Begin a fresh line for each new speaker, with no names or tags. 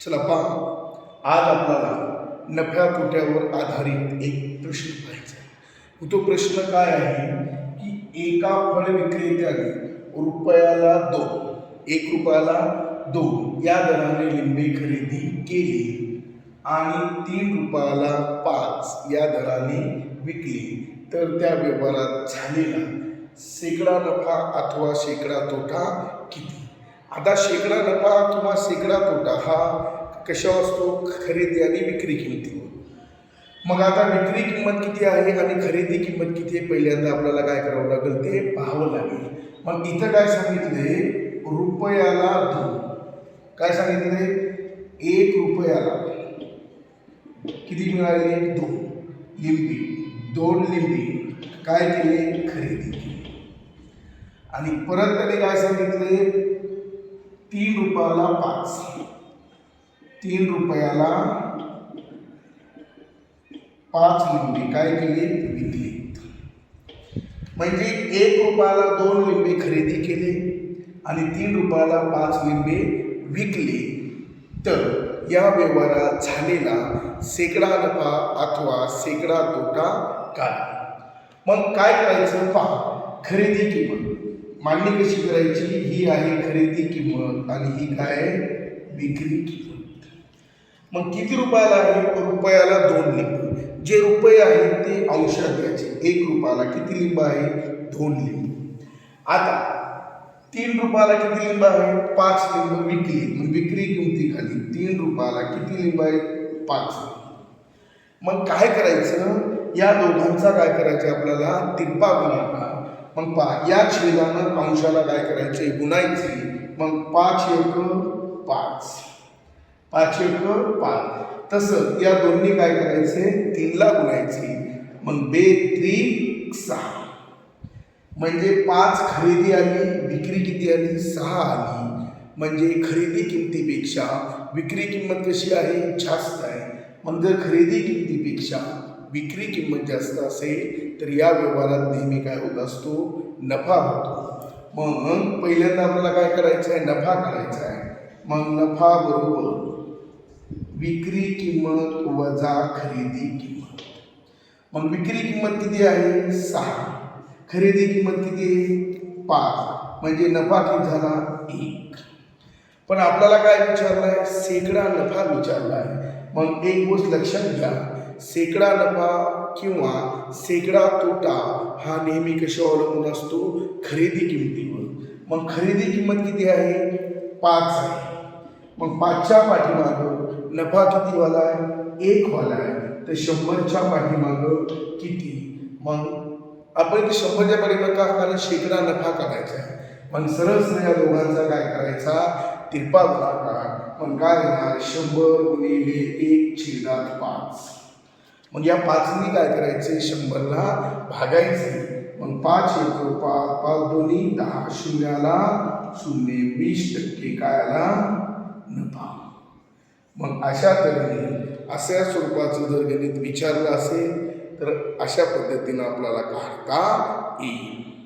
चला पहा. आज आपल्याला नफ्या तोट्यावर आधारित एक प्रश्न पाहायचा आहे. तो प्रश्न काय आहे? की एका फळ विक्रेत्याने रुपयाला दोन एक रुपयाला दोन या दराने लिंबे खरेदी केली आणि तीन रुपयाला पाच या दराने विकली. तर त्या व्यवहारात झालेला शेकडा नफा अथवा शेकडा तोटा किती? आता शेकडा नफा किंवा शेकडा तोटा हा कशावर असतो? खरेदी आणि विक्री किमतीवर मग आता विक्री किंमत किती आहे आणि खरेदी किंमत किती आहे? पहिल्यांदा आपल्याला काय करावं लागेल? ते पाहावं लागेल. मग इथं काय सांगितले रुपयाला दोन. काय सांगितले एक रुपयाला. किती मिळाले? दोन. लिंबी. दोन लिंबी. काय केले? खरेदी केली. आणि परत त्याने काय सांगितले तीन रुपयाला पाच. तीन रुपयाला पाच लिंबे. काय केली? विकली म्हणजे एक रुपयाला दोन लिंबे खरेदी केले आणि तीन रुपयाला पाच लिंबे विकले. तर या व्यवहारात झालेला शेकडा नफा अथवा शेकडा तोटा काय? मग काय करायचं? पहा खरेदी किंमत. मांडणी कशी करायची? ही आहे खरेदी किंमत आणि ही काय आहे? विक्री किंमत. मग किती रुपयाला आहे? रुपयाला दोन लिंब. जे रुपये आहेत ते अंशात घ्यायचे. एक रुपयाला किती लिंब आहे? दोन लिंब. आता तीन रुपयाला किती लिंब आहे? पाच लिंब विकली. मग विक्री किमती खाली. तीन रुपयाला किती लिंब आहे? पाच मग काय करायचं? या दोघांचा काय करायचं आपल्याला? तिरपा गुणाकार. मग पा या छेदानं अंशाला काय करायचे गुणायचे मग पाच एक पाच. पाच एक पाच. तसं या दोन्ही काय करायचे तीनला गुणायचे मग बे त्रिक सहा. म्हणजे पाच खरेदी आली विक्री किती आली? सहा आली. म्हणजे खरेदी किमतीपेक्षा विक्री किंमत कशी आहे? जास्त आहे. मग जर खरेदी किमतीपेक्षा विक्री किंमत जास्त असेल तर या व्यवहारात नेहमी काय होत असतो? नफा होतो. मग पहिल्यांदा आपल्याला काय करायचं आहे? नफा करायचा आहे. मग नफा बरोबर विक्री किंमत वजा खरेदी किंमत. मग विक्री किंमत किती आहे? सहा. खरेदी किंमत किती आहे? पाच. म्हणजे नफा किती झाला? एक. पण आपल्याला काय विचारलं आहे शेकडा नफा विचारला आहे मग एक गोष्ट लक्षात घ्या. शेकडा नफा किंवा शेकडा तोटा हा नेहमी कशावर अवलंबून असतो? खरेदी किमतीवर. मग खरेदी किंमत किती आहे? पाच आहे. मग पाचच्या पाठीमागं नफा किती वाला आहे? एक वाला आहे. तर शंभरच्या पाठीमागं किती? मग आपण इथे शंभरच्या पाठीमागं का? कारण शेकडा नफा करायचा आहे. मग सरळ सरळ या दोघांचा काय करायचा? तिरपा गुणाकार. मग काय होणार? शंभर गुणिले एक छेदात पाच. मग या पाचनी काय करायचे? शंभरला भागायचे. मग पाच एक पाच पाच दोन्ही दहा शून्याला शून्य वीस टक्के काय आला नफा. मग अशा तऱ्हेने अशा स्वरूपाचं जर गणित विचारलं असेल तर अशा पद्धतीनं आपल्याला काढता येईल.